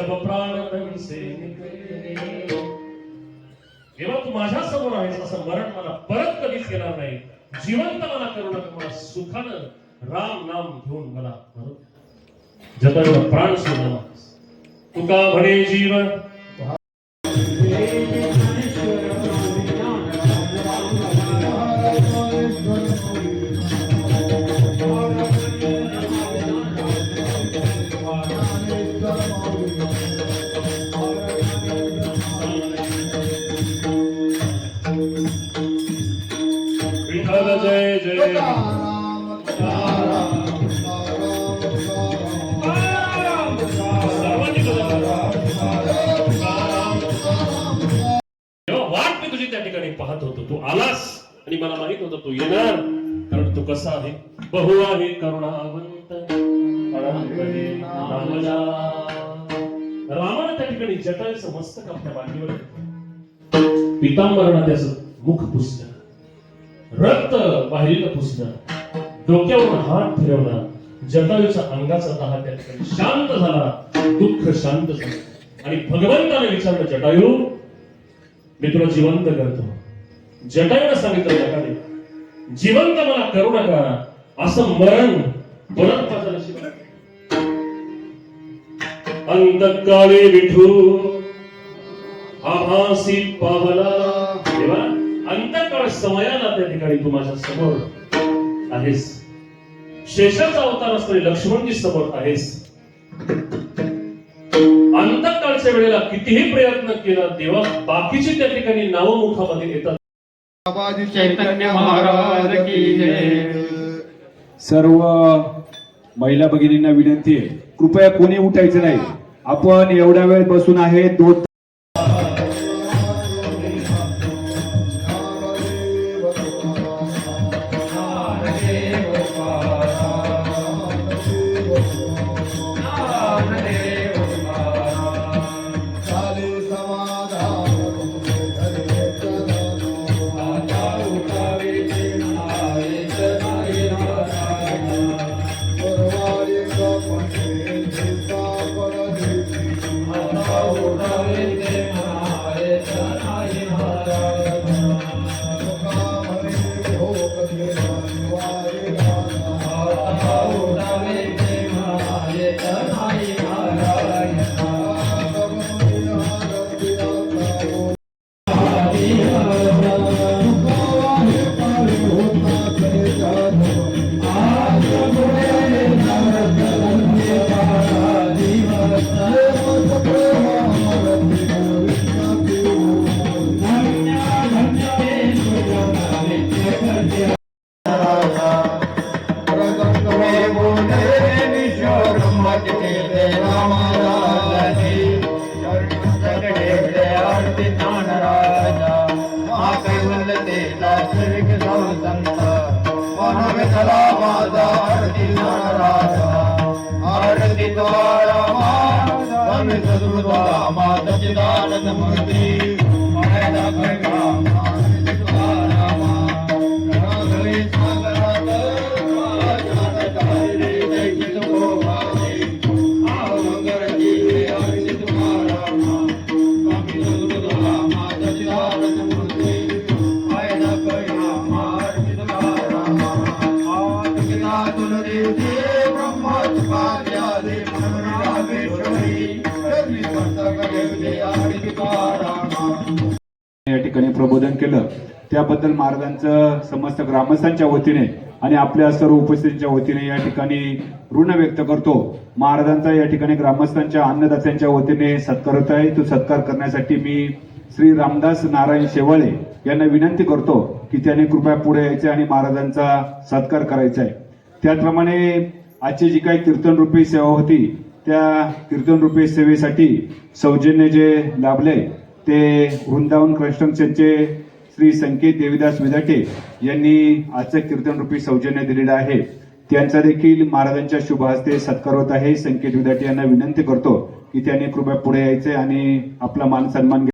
जब प्राण तविसे जेव्हा तू माझ्यासमोर आहेस असं मरण मला परत कधीच येणार नाही जिवंत मला करू नका मला सुखानं राम नाम घेऊन मला जगाला प्राण सोडला तुका म्हणे जीवन Thank you. विठ्ठल जय जय सर्वांनी बोला. वाट मी तुझी त्या ठिकाणी पाहत होतो तू आलास आणि मला माहीत होतं तू येणार कारण तू कसा आहे बहु आहे करुणावंत अनंतने रामानं त्या ठिकाणी जटायचं मस्तक आपल्या मांडीवर घेतलं. त्याच मुख पुसलं. रक्त बाहेरील पुसलं. डोक्यावर हात फिरवला. जटायूच्या अंगाचा तहा त्या ठिकाणी शांत झाला. दुःख शांत झालं. आणि भगवंताने विचारलं जटायू मी तुला जिवंत करतो. जटायूने सांगितलं जटाने जिवंत मला करू नका. असं मरण परत माझं नशीब अंतकाळी विठू आभासी पावला. देवा अंतकाळ समयाला त्या ठिकाणी तू माझ्यासमोर आहेस. शेषाचा अवतार असणारे लक्ष्मणजी समोर आहेस. अंतकाळच्या वेळेला कितीही प्रयत्न केला तेव्हा बाकीची त्या ठिकाणी नावं मुखामध्ये येतात. बाबाजी चैतन्य महाराज की जय. सर्व महिला भगिनींना विनंती आहे. कृपया कोणी उठायचं नाही. आपण एवढ्या वेळ बसून आहे दोन हराए जय हराए हराए हराए रामे जाम मगर जी हरि तामा जानमूती त्याबद्दल महाराजांचं समस्त ग्रामस्थांच्या वतीने आणि आपल्या सर्व उपस्थितीच्या वतीने या ठिकाणी ऋण व्यक्त करतो. महाराजांचा या ठिकाणी ग्रामस्थांच्या अन्नदात्यांच्या वतीने सत्कार होत आहे. तो सत्कार करण्यासाठी मी श्री रामदास नारायण शेवाळे यांना विनंती करतो की त्याने कृपया पुढे यायचे आणि महाराजांचा सत्कार करायचा आहे. त्याचप्रमाणे आजची जी काही कीर्तन रूपी सेवा होती त्या कीर्तन रूपी सेवेसाठी सौजन्य जे लाभले ते वृंदावन कन्स्ट्रक्शनचे श्री संकेत देवीदास विदाटे यांनी आजचं कीर्तन रूपी सौजन्य दिलेलं आहे. त्यांचा देखील महाराजांच्या शुभ हस्ते सत्कार होत आहे. संकेत विदाटे यांना विनंती करतो की त्यांनी कृपया पुढे यायचे आणि आपला मान सन्मान